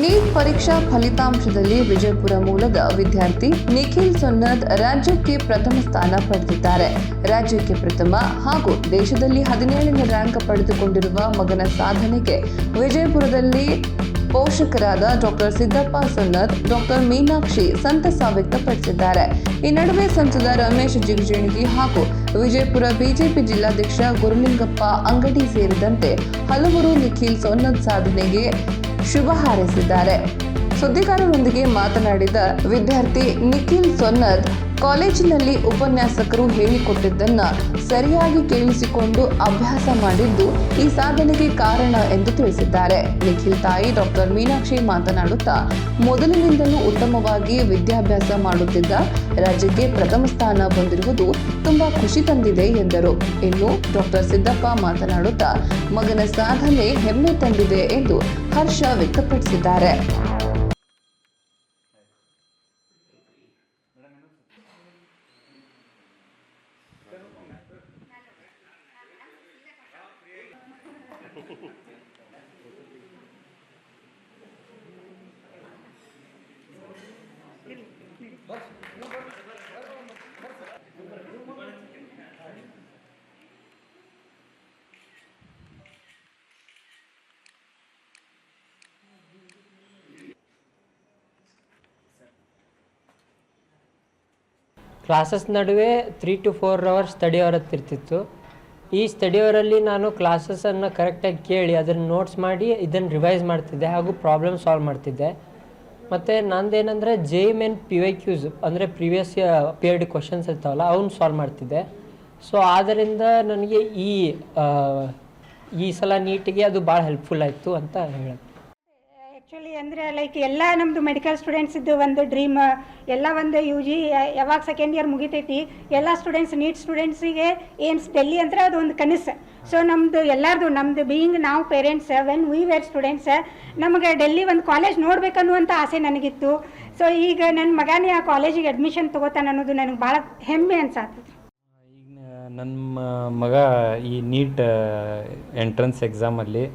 Neat ಪರೀಕ್ಷಾ ಫಲಿತಾಂಶದಲ್ಲಿ ವಿಜಯಪುರ ಮೂಲದ ವಿದ್ಯಾರ್ಥಿ ನಿಖಿಲ್ ಸೊನ್ನದ್ ರಾಜ್ಯಕ್ಕೆ ಪ್ರಥಮ ಸ್ಥಾನ ಪಡೆದಿದ್ದಾರೆ. ರಾಜ್ಯಕ್ಕೆ ಪ್ರಥಮ ಹಾಗೂ ದೇಶದಲ್ಲಿ ಹದಿನೇಳನೇ ರ್ಯಾಂಕ್ ಪಡೆದುಕೊಂಡಿರುವ ಮಗನ ಸಾಧನೆಗೆ ವಿಜಯಪುರದಲ್ಲಿ ಪೋಷಕರಾದ ಡಾಕ್ಟರ್ ಸಿದ್ದಪ್ಪ ಸನ್ನತ್ ಡಾಕ್ಟರ್ ಮೀನಾಕ್ಷಿ ಸಂತಸ ವ್ಯಕ್ತಪಡಿಸಿದ್ದಾರೆ. ಈ ನಡುವೆ ಸಂಸದ ರಮೇಶ್ ಜಿಗಜಿಣಗಿ ಹಾಗೂ ವಿಜಯಪುರ ಬಿಜೆಪಿ ಜಿಲ್ಲಾಧ್ಯಕ್ಷ ಗುರುಲಿಂಗಪ್ಪ ಅಂಗಡಿ ಸೇರಿದಂತೆ ಹಲವರು ನಿಖಿಲ್ ಸೊನ್ನದ್ ಸಾಧನೆಗೆ ಶುಭ ಹಾರೈಸಿದ್ದಾರೆ. ಸುದ್ದಿಗಾರರೊಂದಿಗೆ ಮಾತನಾಡಿದ ವಿದ್ಯಾರ್ಥಿ ನಿಖಿಲ್ ಸೊನ್ನದ್, ಕಾಲೇಜಿನಲ್ಲಿ ಉಪನ್ಯಾಸಕರು ಹೇಳಿಕೊಟ್ಟಿದ್ದನ್ನ ಸರಿಯಾಗಿ ಕೇಳಿಸಿಕೊಂಡು ಅಭ್ಯಾಸ ಮಾಡಿದ್ದು ಈ ಸಾಧನೆಗೆ ಕಾರಣ ಎಂದು ತಿಳಿಸಿದ್ದಾರೆ. ನಿಖಿಲ್ ತಾಯಿ ಡಾಕ್ಟರ್ ಮೀನಾಕ್ಷಿ ಮಾತನಾಡುತ್ತಾ, ಮೊದಲಿನಿಂದಲೂ ಉತ್ತಮವಾಗಿ ವಿದ್ಯಾಭ್ಯಾಸ ಮಾಡುತ್ತಿದ್ದ ರಾಜ್ಯಕ್ಕೆ ಪ್ರಥಮ ಸ್ಥಾನ ಬಂದಿರುವುದು ತುಂಬಾ ಖುಷಿ ತಂದಿದೆ ಎಂದರು. ಇನ್ನು ಡಾಕ್ಟರ್ ಸಿದ್ದಪ್ಪ ಮಾತನಾಡುತ್ತಾ, ಮಗನ ಸಾಧನೆ ಹೆಮ್ಮೆ ತಂದಿದೆ ಎಂದು ಹರ್ಷ ವ್ಯಕ್ತಪಡಿಸಿದ್ದಾರೆ. ಕ್ಲಾಸಸ್ ನಡುವೆ three to four hours study ಅವರತ್ತಿರ್ತಿತ್ತು. ಈ ಸ್ಟಡಿಯವರಲ್ಲಿ ನಾನು ಕ್ಲಾಸಸನ್ನು ಕರೆಕ್ಟಾಗಿ ಕೇಳಿ ಅದನ್ನು ನೋಟ್ಸ್ ಮಾಡಿ ಇದನ್ನು ರಿವೈಸ್ ಮಾಡ್ತಿದ್ದೆ ಹಾಗೂ ಪ್ರಾಬ್ಲಮ್ ಸಾಲ್ವ್ ಮಾಡ್ತಿದ್ದೆ. ಮತ್ತು ನಂದೇನಂದರೆ JEE main P Y Qs ಅಂದರೆ ಪ್ರಿವಿಯಸ್ ಪಿ ಎಡ್ ಕ್ವಶನ್ಸ್ ಇರ್ತಾವಲ್ಲ ಅವನ್ನ ಸಾಲ್ವ್ ಮಾಡ್ತಿದ್ದೆ. ಸೊ ಆದ್ದರಿಂದ ನನಗೆ ಈ ಈ ಸಲ ನೀಟಿಗೆ ಅದು ಭಾಳ ಹೆಲ್ಪ್ಫುಲ್ ಆಯಿತು ಅಂತ ಹೇಳೋದು. ಆ್ಯಕ್ಚುಲಿ ಅಂದರೆ ಲೈಕ್ ಎಲ್ಲ ನಮ್ಮದು ಮೆಡಿಕಲ್ ಸ್ಟೂಡೆಂಟ್ಸಿದ್ದು ಒಂದು ಡ್ರೀಮ್ ಎಲ್ಲ ಒಂದು ಯು ಜಿ ಯಾವಾಗ ಸೆಕೆಂಡ್ ಇಯರ್ ಮುಗಿತೈತಿ, ಎಲ್ಲ ಸ್ಟೂಡೆಂಟ್ಸ್ ನೀಟ್ ಸ್ಟೂಡೆಂಟ್ಸಿಗೆ ಏಮ್ಸ್ ಡೆಲ್ಲಿ ಅಂದ್ರೆ ಅದು ಒಂದು ಕನಸು. ಸೊ ನಮ್ಮದು ಎಲ್ಲರದು ನಮ್ಮದು ಬೀಯಿಂಗ್ ನಾವು parents when we were students ನಮಗೆ ಡೆಲ್ಲಿ ಒಂದು ಕಾಲೇಜ್ ನೋಡ್ಬೇಕನ್ನುವಂಥ ಆಸೆ ನನಗಿತ್ತು. ಸೊ ಈಗ ನನ್ನ ಮಗನೇ ಆ ಕಾಲೇಜಿಗೆ ಅಡ್ಮಿಷನ್ ತೊಗೋತಾನೆ ಅನ್ನೋದು ನನಗೆ ಭಾಳ ಹೆಮ್ಮೆ ಅನ್ಸಾತದೆ ಈಗ, ನನ್ನ ಮಗ ಈ ನೀಟ್ ಎಂಟ್ರೆನ್ಸ್ ಎಕ್ಸಾಮಲ್ಲಿ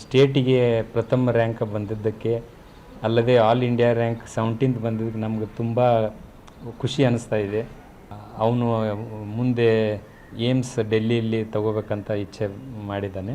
ಸ್ಟೇಟಿಗೆ ಪ್ರಥಮ ರ್ಯಾಂಕ್ ಬಂದಿದ್ದಕ್ಕೆ, ಅಲ್ಲದೆ ಆಲ್ ಇಂಡಿಯಾ ರ್ಯಾಂಕ್ ಸೆವೆಂಟೀನ್ತ್ ಬಂದಿದ್ದಕ್ಕೆ ನಮ್ಗೆ ತುಂಬ ಖುಷಿ ಅನ್ನಿಸ್ತಾ ಇದೆ. ಅವನು ಮುಂದೆ ಏಮ್ಸ್ ಡೆಲ್ಲಿಯಲ್ಲಿ ತಗೋಬೇಕಂತ ಇಚ್ಛೆ ಮಾಡಿದ್ದಾನೆ.